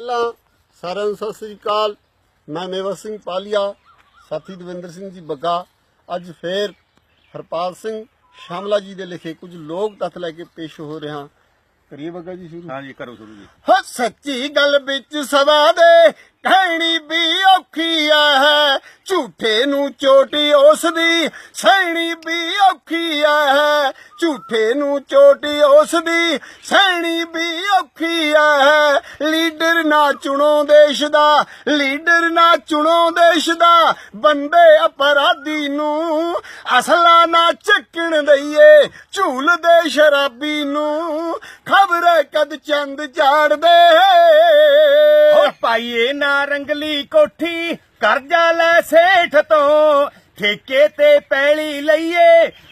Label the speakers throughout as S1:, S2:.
S1: ਪਹਿਲਾਂ ਸਾਰਿਆਂ ਨੂੰ ਸਤਿ ਸ੍ਰੀ ਅਕਾਲ। ਮੈਂ ਮੇਵਾ ਸਿੰਘ ਪਾਲੀਆ ਸਾਥੀ ਦਵਿੰਦਰ ਸਿੰਘ ਜੀ ਬੱਗਾ। ਅੱਜ ਫੇਰ ਹਰਪਾਲ ਸਿੰਘ ਸ਼ਾਮਲਾ ਜੀ ਦੇ ਲਿਖੇ ਕੁਝ ਲੋਕ ਤੱਥ ਲੈ ਕੇ ਪੇਸ਼ ਹੋ ਰਿਹਾ ਕਰੀਏ ਬੱਗਾ ਜੀ ਸ਼ੁਰੂ?
S2: ਹਾਂਜੀ ਕਰੋ ਸ਼ੁਰੂ ਜੀ।
S1: ਹੋ ਸੱਚੀ ਗੱਲ ਵਿੱਚ ਸਦਾ ਦੇ ਕਹਿਣੀ ਵੀ ਔਖੀ ਹੈ। ਝੂਠੇ ਨੂੰ ਚੋਟੀ ਉਸ ਦੀ ਸਹਿਣੀ ਵੀ ਔਖੀ ਹੈ। ਝੂਠੇ ਨੂੰ ਚੋਟੀ ਉਸ ਦੀ ਸਹਿਣੀ ਵੀ ਔਖੀ ਹੈ ਲੀਡਰ ਨਾ ਚੁਣੋ ਦੇਸ਼ ਦਾ, ਲੀਡਰ ਨਾ ਚੁਣੋ ਦੇਸ਼ ਦਾ, ਬੰਦੇ ਅਪਰਾਧੀ ਨੂੰ ਅਸਲਾ ਨਾ ਚੱਕਣ ਦਈਏ। ਝੂਲ ਦੇ ਸ਼ਰਾਬੀ ਨੂੰ ਖਬਰ ਕਦ ਚੰਦ ਝਾੜਦੇ
S2: ਓ ਪਾਈਏ ਨਾ ਰੰਗਲੀ ਕੋਠੀ, ਕਰਜ਼ਾ ਲੈ ਸੇਠ ਤੋਂ, ਠੇਕੇ ਤੇ ਪੈਲੀ ਲਈਏ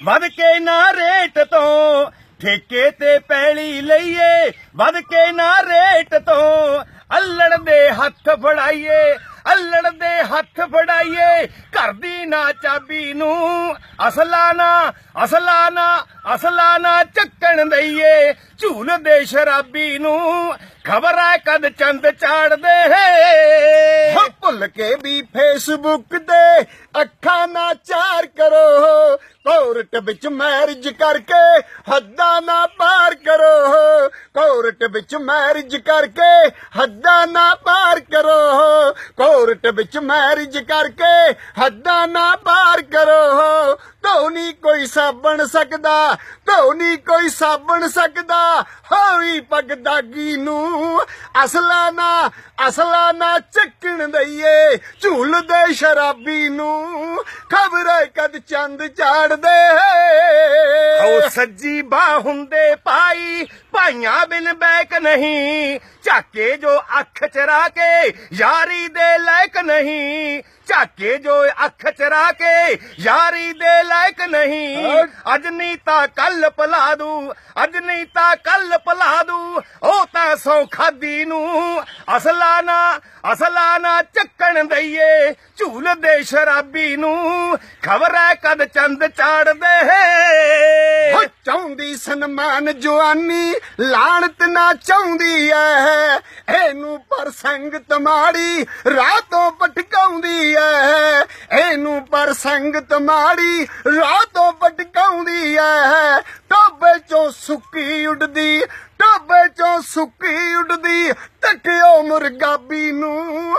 S2: ਵਧ ਕੇ ਨਾ ਰੇਟ ਤੋਂ ਠੇਕੇ ਤੇ ਪੈਲੀ ਲਈਏ, ਵੱਧ ਕੇ ਨਾ ਰੇਟ ਤੋਂ ਅੱਲੜ ਦੇ ਹੱਥ ਫੜਾਈਏ ਅੱਲੜ ਦੇ ਹੱਥ ਫੜਾਈਏ। ਘਰ ਦੀ ਨਾ ਚਾਬੀ ਨੂੰ ਅਸਲਾ ਨਾ ਅਸਲਾ ਨਾ ਅਸਲਾ ਨਾ ਚੱਕਣ ਦਈਏ। ਝੂਲ ਦੇ ਸ਼ਰਾਬੀ ਨੂੰ ਖਬਰ ਹੈ ਕਦ ਚੰਦ ਚਾੜਦੇ
S1: ਹੋ। ਭੁੱਲ ਕੇ ਵੀ ਫੇਸਬੁੱਕ ਤੇ ਅੱਖਾਂ ਨਾ ਚਾਰ ਕਰੋ। ਕੋਰਟ ਵਿੱਚ ਮੈਰਿਜ ਕਰਕੇ ਹੱਦਾਂ ਨਾ ਪਾਰ ਕਰੋ। ਕੋਰਟ ਵਿੱਚ ਮੈਰਿਜ ਕਰਕੇ ਹੱਦਾਂ ਨਾ ਪਾਰ ਕਰੋ। ਕੋਰਟ ਵਿੱਚ ਮੈਰਿਜ ਕਰਕੇ ਹੱਦਾਂ ਨਾ ਪਾਰ ਕਰੋ। ਧੋ ਨਹੀਂ ਕੋਈ ਸਾਬਣ ਸਕਦਾ, ਧੋ ਨਹੀਂ ਕੋਈ ਸਾਬਣ ਸਕਦਾ ਹੋਈ ਪੱਗ ਦਾਗੀ ਨੂੰ ਅਸਲਾ ਨਾ ਅਸਲਾ ਨਾ ਚੱਕਣ ਦਈਏ, ਝੂਲ ਦੇ ਸ਼ਰਾਬੀ ਨੂੰ ਖਬਰ ਕਦ ਚੰਦ ਚਾੜਦੇ।
S2: ਹੋ ਸੱਜੀ ਬਾਹ ਹੁੰਦੇ ਪਾਈ, ਭਾਈਆਂ ਬਿਨ ਬੈਕ ਨਹੀਂ, ਝਾਕੇ ਜੋ ਅੱਖ ਚਰਾ ਕੇ, ਯਾਰੀ ਦੇ ਲਾਇਕ ਨਹੀਂ। ਝਾਕੇ ਜੋ ਅੱਖ ਚਰਾ ਕੇ ਯਾਰੀ ਦੇ ਲਾਇਕ ਨਹੀਂ। ਅੱਜ ਨਹੀਂ ਤਾਂ ਕੱਲ ਪਲਾ ਦੂ ਅੱਜ ਨਹੀਂ ਤਾਂ ਕੱਲ ਪਲਾ ਦੂ। ਉਹ ਤਾਂ ਸੌ ਖਾਦੀ ਨੂੰ ਅਸਲਾ ਨਾ ਅਸਲਾ ਨਾ ਚੱਕਣ ਦਈਏ। ਝੂਲ ਦੇ ਸ਼ਰਾਬੀ ਨੂੰ ਖਬਰ ਹੈ ਕਦ ਚੰਦ ਚਾੜਦੇ
S1: ਹੋ। ਚਾਹੁੰਦੀ ਸਨਮਾਨ ਜਵਾਨੀ ਲਾਣਤ ਨਾ ਚਾਹੁੰਦੀ ਐ। ਇਹਨੂੰ ਪਰ ਸੰਗਤ ਮਾੜੀ ਰਾਤੋਂ ਪਟਕਾਉਂਦੀ ਐ। ਇਹਨੂੰ ਪਰ ਸੰਗਤ ਮਾੜੀ ਰਾਤੋਂ ਪਟਕਾਉਂਦੀ ਐ। ਟੋਬੇ ਚੋਂ ਸੁੱਕੀ ਉੱਡਦੀ, ਟੋਬੇ ਚੋਂ ਸੁੱਕੀ ਉੱਡਦੀ, ਤੱਕਿਓ ਮੁਰਗਾਬੀ ਨੂੰ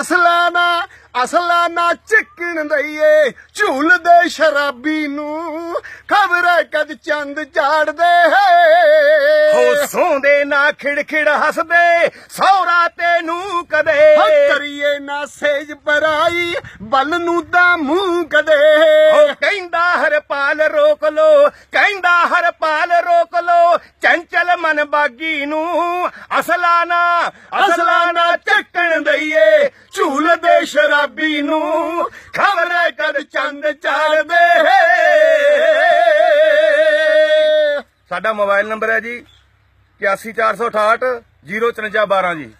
S1: ਅਸਲਾ ਨਾ ਅਸਲਾ ਨਾ ਚੱਕਣ ਦਈਏ ਝੂਲ ਦੇ ਸ਼ਰਾਬੀ ਨੂੰ। ਖਬਰ ਕਦ ਚੰਦ ਝਾੜਦੇ
S2: ਹੋ।
S1: ਹੈ
S2: ਸੌਂਦੇ ਨਾ ਖਿੜਖਿੜ ਹੱਸਦੇ ਸੌਰਾ ਤੈਨੂੰ ਕਦੇ।
S1: ਹੋ ਕਰੀਏ ਨਾ ਸੇਜ ਪਰਾਈ ਬਲ ਨੂੰ ਤਾਂ ਮੂੰਹ ਕਦੇ।
S2: ਉਹ ਕਹਿੰਦਾ ਹਰਪਾਲ ਰੋਕ ਲੋ ਕਹਿੰਦਾ ਹਰਪਾਲ ਰੋਕ ਲੋ ਚੰਚਲ ਮਨ ਬਾਗੀ ਨੂੰ ਅਸਲਾ ਨਾ ਚੱਕਣ ਦਈਏ, ਝੂਲ ਦੇ ਸ਼ਰਾਬੀ ਨੂੰ। ਖਬਰ ਹੈ ਕਦ ਚੰਦ ਚਾੜਦੇ ਸਾਡਾ ਮੋਬਾਈਲ ਨੰਬਰ ਹੈ ਜੀ 81468 05312 ਜੀ।